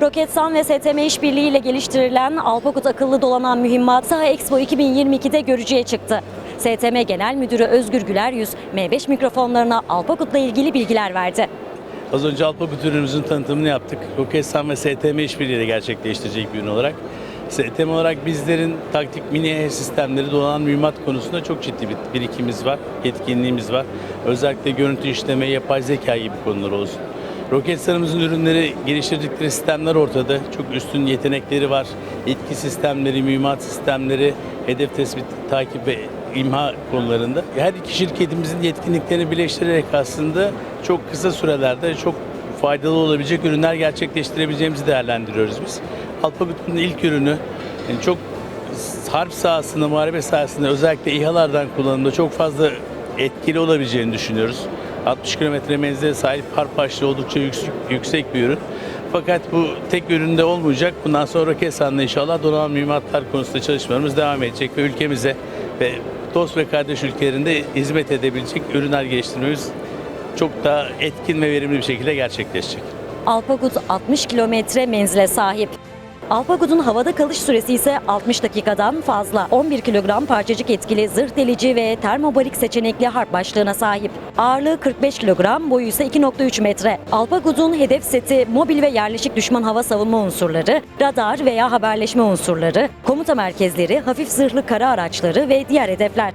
Roketsan ve STM işbirliğiyle geliştirilen Alpakut akıllı dolanan mühimmat Saha Expo 2022'de görücüye çıktı. STM Genel Müdürü Özgür Güler Yüz, M5 mikrofonlarına Alpakut'la ilgili bilgiler verdi. Az önce Alpakut ürünümüzün tanıtımını yaptık. Roketsan ve STM işbirliğiyle gerçekleştirecek bir ürün olarak. STM olarak bizlerin taktik mini sistemleri dolanan mühimmat konusunda çok ciddi bir birikimimiz var, yetkinliğimiz var. Özellikle görüntü işleme, yapay zeka gibi konular olsun. Roketsan'ımızın ürünleri geliştirdikleri sistemler ortada. Çok üstün yetenekleri var. Etki sistemleri, mühimmat sistemleri, hedef tespit, takip ve imha konularında. Her iki şirketimizin yetkinliklerini birleştirerek aslında çok kısa sürelerde çok faydalı olabilecek ürünler gerçekleştirebileceğimizi değerlendiriyoruz biz. Alpakut'un ilk ürünü yani çok harp sahasında, muharebe sahasında özellikle İHA'lardan kullanımda çok fazla etkili olabileceğini düşünüyoruz. 60 kilometre menzile sahip harp başlığı oldukça yüksek, yüksek bir ürün. Fakat bu tek üründe olmayacak. Bundan sonra Kesan'la inşallah donanım mühimmatlar konusunda çalışmalarımız devam edecek ve ülkemize ve dost ve kardeş ülkelerinde hizmet edebilecek ürünler geliştirmemiz çok daha etkin ve verimli bir şekilde gerçekleşecek. Alpakut 60 kilometre menzile sahip. Alpakut'un havada kalış süresi ise 60 dakikadan fazla. 11 kilogram parçacık etkili zırh delici ve termobarik seçenekli harp başlığına sahip. Ağırlığı 45 kilogram, boyu ise 2.3 metre. Alpakut'un hedef seti mobil ve yerleşik düşman hava savunma unsurları, radar veya haberleşme unsurları, komuta merkezleri, hafif zırhlı kara araçları ve diğer hedefler.